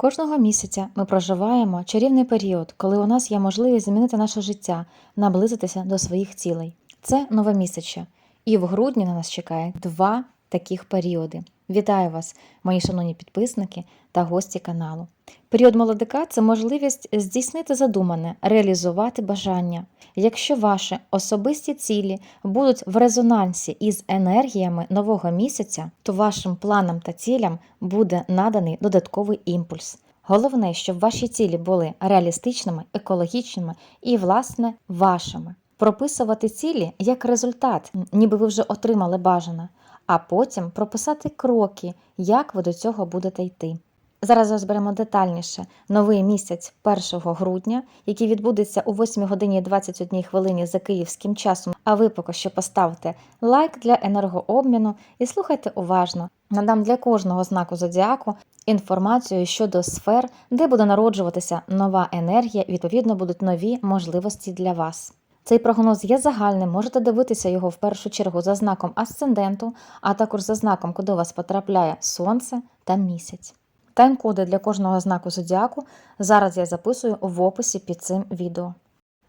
Кожного місяця ми проживаємо чарівний період, коли у нас є можливість змінити наше життя, наблизитися до своїх цілей. Це нове місяця. І в грудні на нас чекає два таких періоди. Вітаю вас, мої шановні підписники та гості каналу. Період молодика це можливість здійснити задумане, реалізувати бажання. Якщо ваші особисті цілі будуть в резонансі із енергіями нового місяця, то вашим планам та цілям буде наданий додатковий імпульс. Головне, щоб ваші цілі були реалістичними, екологічними і, власне, вашими. Прописувати цілі як результат, ніби ви вже отримали бажане, а потім прописати кроки, як ви до цього будете йти. Зараз розберемо детальніше новий місяць 1 грудня, який відбудеться у 8 годині 21 хвилині за київським часом. А ви поки що поставте лайк для енергообміну і слухайте уважно. Надам для кожного знаку зодіаку інформацію щодо сфер, де буде народжуватися нова енергія, відповідно будуть нові можливості для вас. Цей прогноз є загальним, можете дивитися його в першу чергу за знаком асценденту, а також за знаком, куди у вас потрапляє сонце та місяць. Тайм-коди для кожного знаку зодіаку зараз я записую в описі під цим відео.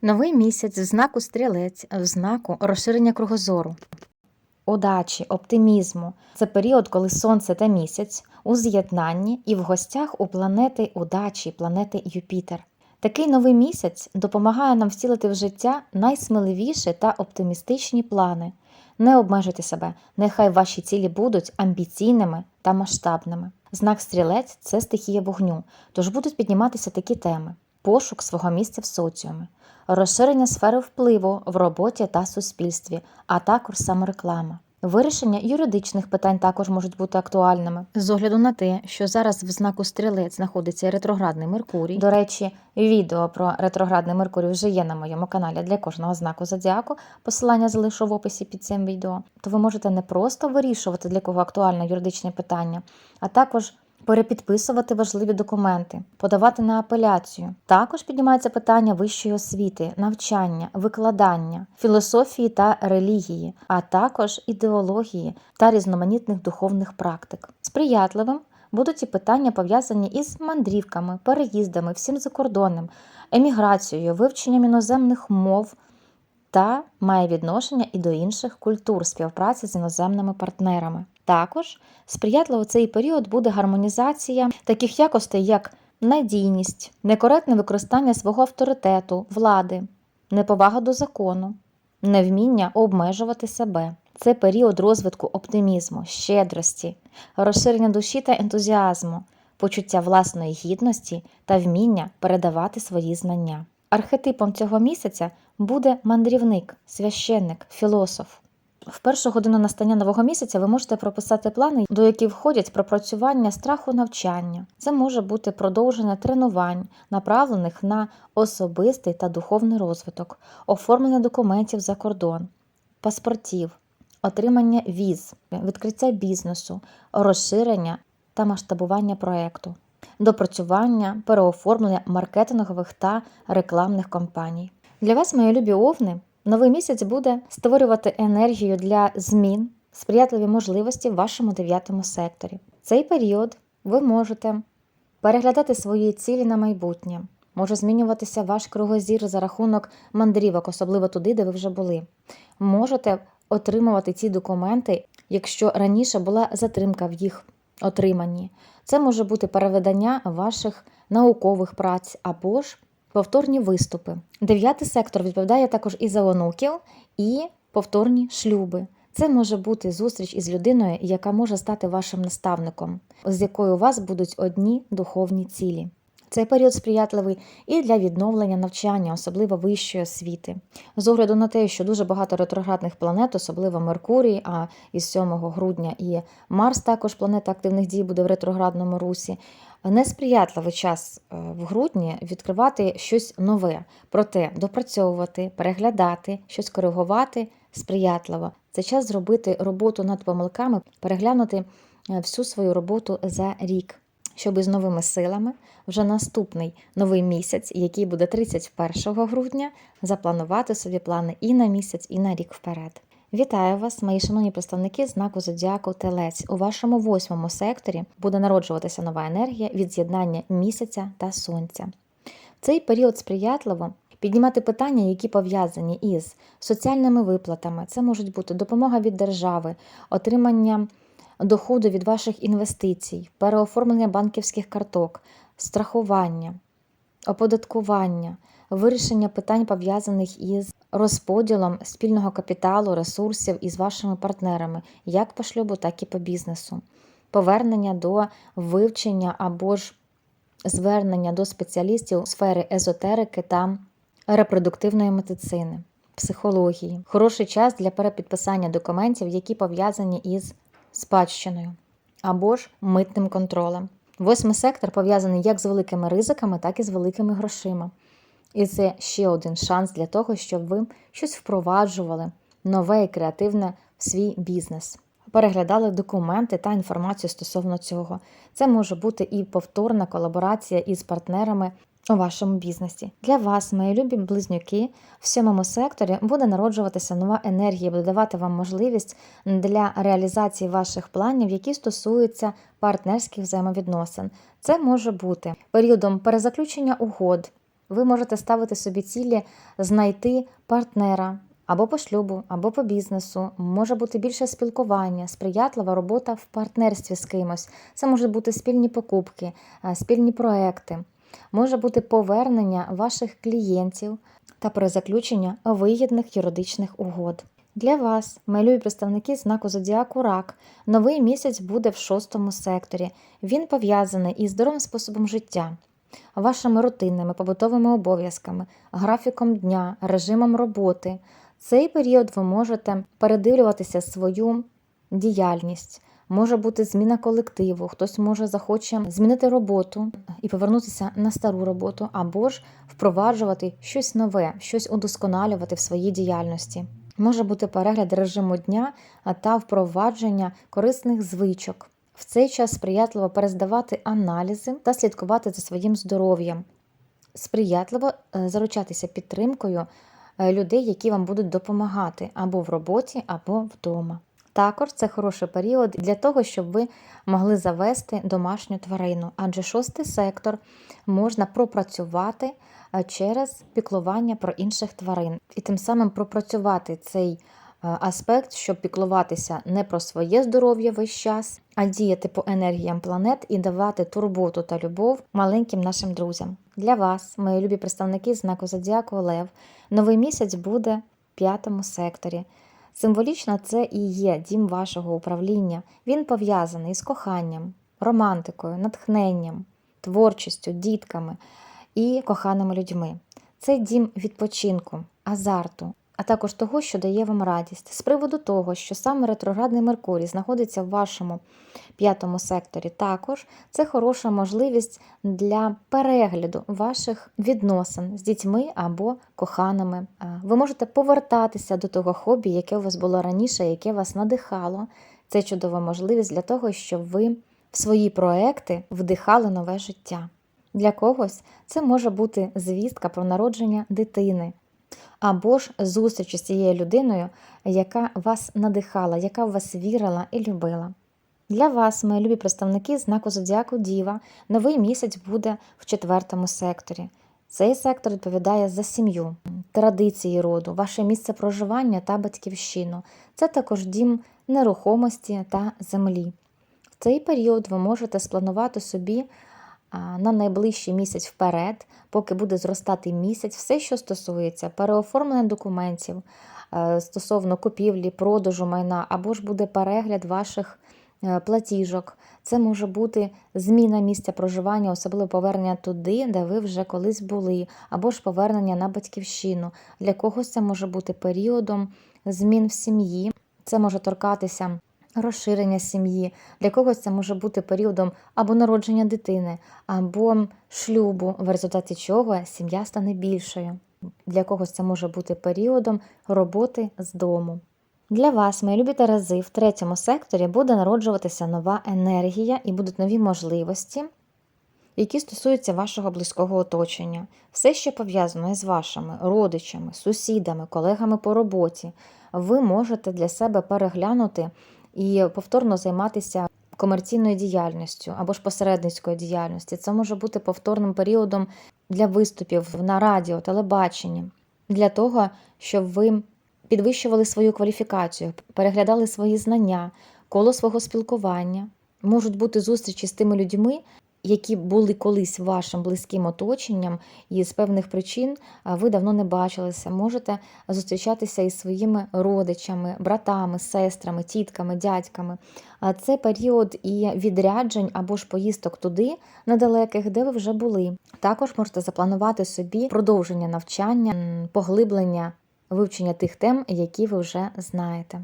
Новий місяць в знаку стрілець, в знаку розширення кругозору, удачі, оптимізму. Це період, коли сонце та місяць у з'єднанні і в гостях у планети удачі, планети Юпітер. Такий новий місяць допомагає нам втілити в життя найсміливіші та оптимістичні плани. Не обмежуйте себе, нехай ваші цілі будуть амбіційними та масштабними. Знак стрілець це стихія вогню, тож будуть підніматися такі теми: пошук свого місця в соціумі, розширення сфери впливу в роботі та суспільстві, а також самореклама. Вирішення юридичних питань також можуть бути актуальними з огляду на те, що зараз в знаку стрілець знаходиться ретроградний Меркурій. До речі, відео про ретроградний Меркурій вже є на моєму каналі для кожного знаку зодіаку. Посилання залишу в описі під цим відео. То ви можете не просто вирішувати для кого актуальне юридичне питання, а також перепідписувати важливі документи, подавати на апеляцію. Також піднімається питання вищої освіти, навчання, викладання, філософії та релігії, а також ідеології та різноманітних духовних практик. Сприятливим будуть і питання пов'язані із мандрівками, переїздами, всім закордонним, еміграцією, вивченням іноземних мов. Та має відношення і до інших культур співпраці з іноземними партнерами. Також сприятливо цей період буде гармонізація таких якостей, як надійність, некоректне використання свого авторитету, влади, неповага до закону, невміння обмежувати себе. Це період розвитку оптимізму, щедрості, розширення душі та ентузіазму, почуття власної гідності та вміння передавати свої знання. Архетипом цього місяця буде мандрівник, священник, філософ. В першу годину настання нового місяця ви можете прописати плани, до яких входять пропрацювання страху навчання. Це може бути продовження тренувань, направлених на особистий та духовний розвиток, оформлення документів за кордон, паспортів, отримання віз, відкриття бізнесу, розширення та масштабування проекту, допрацювання, переоформлення маркетингових та рекламних кампаній. Для вас, мої любі овни, Новий місяць буде створювати енергію для змін, сприятливі можливості в вашому дев'ятому секторі. Цей період ви можете переглядати свої цілі на майбутнє, може змінюватися ваш кругозір за рахунок мандрівок, особливо туди, де ви вже були. Можете отримувати ці документи, якщо раніше була затримка в їх отриманні. Це може бути переведення ваших наукових праць або ж повторні виступи. Дев'ятий сектор відповідає також і за онуків, і повторні шлюби. Це може бути зустріч із людиною, яка може стати вашим наставником, з якою у вас будуть одні духовні цілі. Цей період сприятливий і для відновлення навчання, особливо вищої освіти. З огляду на те, що дуже багато ретроградних планет, особливо Меркурій, а із 7 грудня і Марс, також планета активних дій буде в ретроградному русі. Несприятливий час е, в грудні відкривати щось нове, проте допрацьовувати, переглядати, щось коригувати сприятливо. Це час зробити роботу над помилками, переглянути е, всю свою роботу за рік щоб із новими силами вже наступний новий місяць, який буде 31 грудня, запланувати собі плани і на місяць, і на рік вперед. Вітаю вас, мої шановні представники знаку Зодіаку Телець. У вашому восьмому секторі буде народжуватися нова енергія від з'єднання місяця та сонця. В цей період сприятливо піднімати питання, які пов'язані із соціальними виплатами. Це можуть бути допомога від держави, отримання доходу від ваших інвестицій, переоформлення банківських карток, страхування, оподаткування, вирішення питань пов'язаних із розподілом спільного капіталу, ресурсів із вашими партнерами, як по шлюбу, так і по бізнесу, повернення до вивчення або ж звернення до спеціалістів у сфері езотерики та репродуктивної медицини, психології. Хороший час для перепідписання документів, які пов'язані із спадщиною або ж митним контролем. Восьмий сектор пов'язаний як з великими ризиками, так і з великими грошима. І це ще один шанс для того, щоб ви щось впроваджували нове і креативне в свій бізнес. Переглядали документи та інформацію стосовно цього. Це може бути і повторна колаборація із партнерами у вашому бізнесі. Для вас, мої любі близнюки, в сьомому секторі буде народжуватися нова енергія, буде давати вам можливість для реалізації ваших планів, які стосуються партнерських взаємовідносин. Це може бути періодом перезаключення угод. Ви можете ставити собі цілі знайти партнера або по шлюбу, або по бізнесу. Може бути більше спілкування, сприятлива робота в партнерстві з кимось. Це можуть бути спільні покупки, е, спільні проекти, може бути повернення ваших клієнтів та перезаключення вигідних юридичних угод. Для вас, мої представники знаку Зодіаку Рак, новий місяць буде в шостому секторі. Він пов'язаний із здоровим способом життя, вашими рутинними побутовими обов'язками, графіком дня, режимом роботи. Цей період ви можете передивлюватися свою діяльність. Може бути зміна колективу, хтось може захоче змінити роботу і повернутися на стару роботу, або ж впроваджувати щось нове, щось удосконалювати в своїй діяльності. Може бути перегляд режиму дня та впровадження корисних звичок. В цей час сприятливо перездавати аналізи та слідкувати за своїм здоров'ям. Сприятливо е, заручатися підтримкою е, людей, які вам будуть допомагати або в роботі, або вдома. Також це хороший період для того, щоб ви могли завести домашню тварину, адже шостий сектор можна пропрацювати е, через піклування про інших тварин, і тим самим пропрацювати цей аспект, щоб піклуватися не про своє здоров'я весь час, а діяти по енергіям планет і давати турботу та любов маленьким нашим друзям. Для вас, мої любі представники знаку Зодіаку Лев, новий місяць буде в п'ятому секторі. Символічно це і є дім вашого управління. Він пов'язаний з коханням, романтикою, натхненням, творчістю, дітками і коханими людьми. Це дім відпочинку, азарту, а також того, що дає вам радість. З приводу того, що саме ретроградний Меркурій знаходиться в вашому п'ятому секторі, також це хороша можливість для перегляду ваших відносин з дітьми або коханими. Ви можете повертатися до того хобі, яке у вас було раніше, яке вас надихало. Це чудова можливість для того, щоб ви в свої проекти вдихали нове життя. Для когось це може бути звістка про народження дитини, або ж зустріч з цією людиною, яка вас надихала, яка в вас вірила і любила. Для вас, мої любі представники знаку Зодіаку Діва, новий місяць буде в четвертому секторі. Цей сектор відповідає за сім'ю, традиції роду, ваше місце проживання та батьківщину. Це також дім нерухомості та землі. В цей період ви можете спланувати собі на найближчий місяць вперед, поки буде зростати місяць, все, що стосується переоформлення документів е, стосовно купівлі, продажу майна, або ж буде перегляд ваших е, платіжок. Це може бути зміна місця проживання, особливо повернення туди, де ви вже колись були, або ж повернення на батьківщину. Для когось це може бути періодом змін в сім'ї, це може торкатися розширення сім'ї. Для когось це може бути періодом або народження дитини, або шлюбу, в результаті чого сім'я стане більшою. Для когось це може бути періодом роботи з дому. Для вас, мої любі Терези, в третьому секторі буде народжуватися нова енергія і будуть нові можливості, які стосуються вашого близького оточення, все, що пов'язано із вашими родичами, сусідами, колегами по роботі, ви можете для себе переглянути і повторно займатися комерційною діяльністю або ж посередницькою діяльністю. Це може бути повторним періодом для виступів на радіо, телебаченні, для того, щоб ви підвищували свою кваліфікацію, переглядали свої знання, коло свого спілкування. Можуть бути зустрічі з тими людьми, які були колись вашим близьким оточенням, і з певних причин ви давно не бачилися. Можете зустрічатися із своїми родичами, братами, сестрами, тітками, дядьками. Це період і відряджень або ж поїздок туди, недалеких, де ви вже були. Також можете запланувати собі продовження навчання, поглиблення вивчення тих тем, які ви вже знаєте.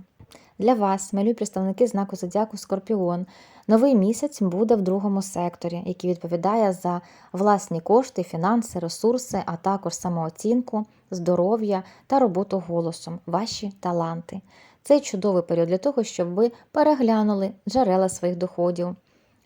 Для вас, малюй представники знаку Зодіаку Скорпіон, новий місяць буде в другому секторі, який відповідає за власні кошти, фінанси, ресурси, а також самооцінку, здоров'я та роботу голосом, ваші таланти. Це чудовий період для того, щоб ви переглянули джерела своїх доходів,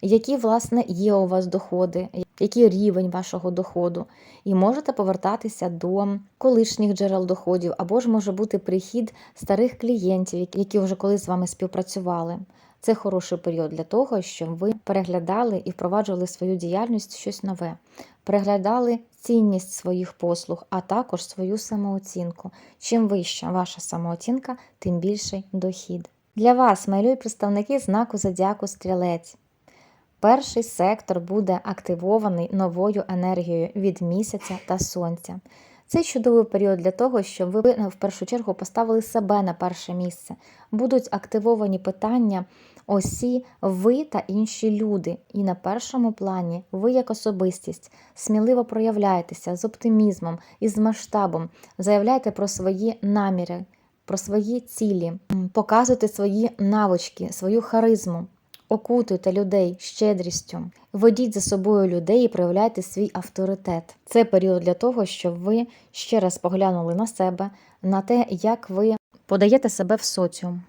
які, власне, є у вас доходи, який рівень вашого доходу, і можете повертатися до колишніх джерел доходів, або ж може бути прихід старих клієнтів, які вже колись з вами співпрацювали. Це хороший період для того, щоб ви переглядали і впроваджували свою діяльність щось нове, переглядали цінність своїх послуг, а також свою самооцінку. Чим вища ваша самооцінка, тим більший дохід. Для вас малюй представники знаку Зодіаку Стрілець. Перший сектор буде активований новою енергією від місяця та сонця. Це чудовий період для того, щоб ви в першу чергу поставили себе на перше місце. Будуть активовані питання осі, ви та інші люди. І на першому плані ви як особистість сміливо проявляєтеся з оптимізмом і з масштабом, заявляйте про свої наміри, про свої цілі, м, показуйте свої навички, свою харизму. Окутуйте людей щедрістю, ведіть за собою людей і проявляйте свій авторитет. Це період для того, щоб ви ще раз поглянули на себе, на те, як ви подаєте себе в соціум,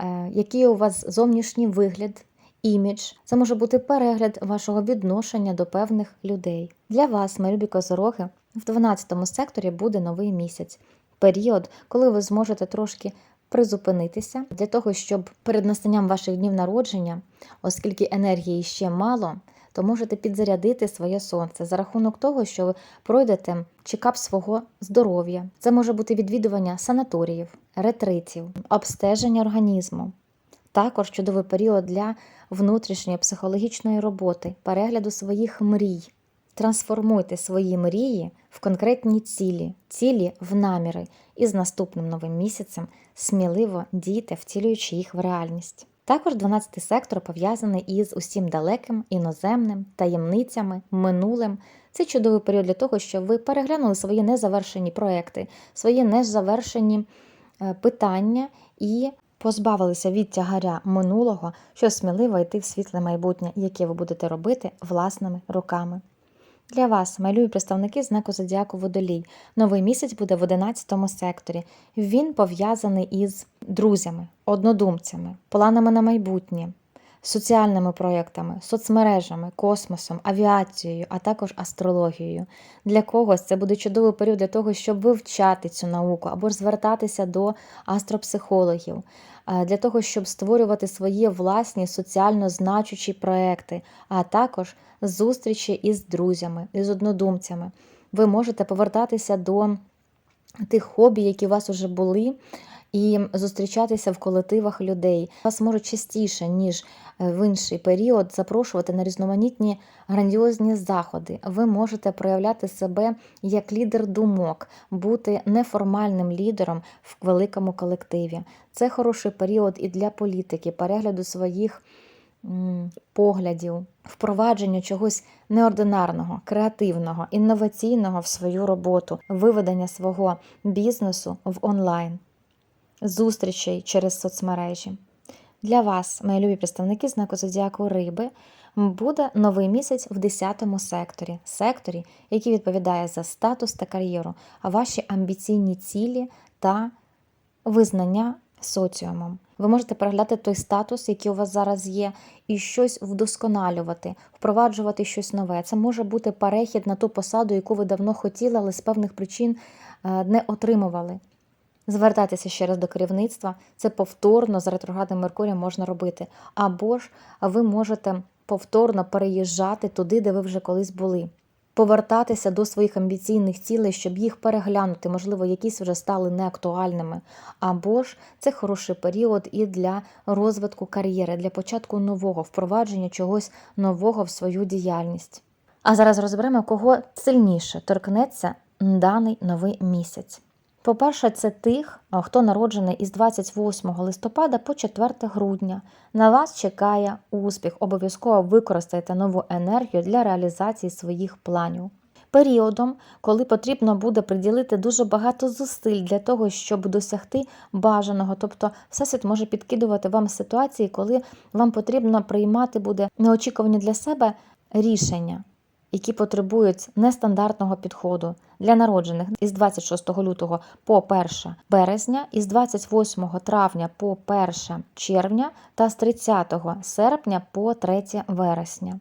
Е, який у вас зовнішній вигляд, імідж. Це може бути перегляд вашого відношення до певних людей. Для вас, мої козороги, в 12 секторі буде новий місяць, період, коли ви зможете трошки призупинитися для того, щоб перед настанням ваших днів народження, оскільки енергії ще мало, то можете підзарядити своє сонце за рахунок того, що ви пройдете чекап свого здоров'я. Це може бути відвідування санаторіїв, ретритів, обстеження організму. Також чудовий період для внутрішньої психологічної роботи, перегляду своїх мрій. Трансформуйте свої мрії в конкретні цілі, цілі в наміри, і з наступним новим місяцем сміливо дійте, втілюючи їх в реальність. Також 12-й сектор пов'язаний із усім далеким, іноземним, таємницями, минулим. Це чудовий період для того, щоб ви переглянули свої незавершені проекти, свої незавершені е, питання і позбавилися від тягаря минулого, щоб сміливо йти в світле майбутнє, яке ви будете робити власними руками. Для вас малюю представники знаку Зодіаку Водолій. Новий місяць буде в 11 секторі. Він пов'язаний із друзями, однодумцями, планами на майбутнє, соціальними проєктами, соцмережами, космосом, авіацією, а також астрологією. Для когось це буде чудовий період для того, щоб вивчати цю науку або ж звертатися до астропсихологів, е, для того, щоб створювати свої власні соціально значущі проекти, а також зустрічі із друзями, із однодумцями. Ви можете повертатися до тих хобі, які у вас вже були, і зустрічатися в колективах людей. Вас можуть частіше, ніж е, в інший період, запрошувати на різноманітні грандіозні заходи. Ви можете проявляти себе як лідер думок, бути неформальним лідером в великому колективі. Це хороший період і для політики, перегляду своїх поглядів, впровадження чогось неординарного, креативного, інноваційного в свою роботу, виведення свого бізнесу в онлайн, зустрічей через соцмережі. Для вас, мої любі представники знаку Зодіаку Риби, буде новий місяць в 10 секторі, секторі, який відповідає за статус та кар'єру, а ваші амбіційні цілі та визнання соціумом. Ви можете переглядати той статус, який у вас зараз є, і щось вдосконалювати, впроваджувати щось нове. Це може бути перехід на ту посаду, яку ви давно хотіли, але з певних причин е, не отримували. Звертайтеся ще раз до керівництва, це повторно з ретроградним Меркурієм можна робити. Або ж ви можете повторно переїжджати туди, де ви вже колись були. Повертатися до своїх амбіційних цілей, щоб їх переглянути, можливо, якісь вже стали неактуальними. Або ж це хороший період і для розвитку кар'єри, для початку нового, впровадження чогось нового в свою діяльність. А зараз розберемо, кого сильніше торкнеться даний новий місяць. По-перше, це тих, хто народжений із 28 листопада по 4 грудня. На вас чекає успіх. Обов'язково використайте нову енергію для реалізації своїх планів. Періодом, коли потрібно буде приділити дуже багато зусиль для того, щоб досягти бажаного. Тобто, всесвіт може підкидувати вам ситуації, коли вам потрібно приймати буде неочікувані для себе рішення які потребують нестандартного підходу для народжених із 26 лютого по 1 березня, із 28 травня по 1 червня та з 30 серпня по 3 вересня.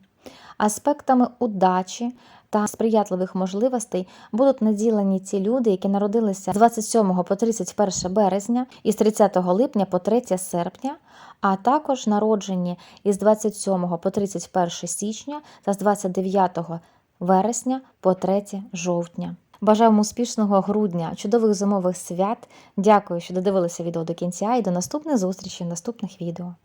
Аспектами удачі та сприятливих можливостей будуть наділені ці люди, які народилися з 27 по 31 березня і з 30 липня по 3 серпня, а також народжені із 27 по 31 січня та з 29 вересня по 3 жовтня. Бажаю вам успішного грудня, чудових зимових свят. Дякую, що додивилися відео до кінця і до наступних зустрічей в наступних відео.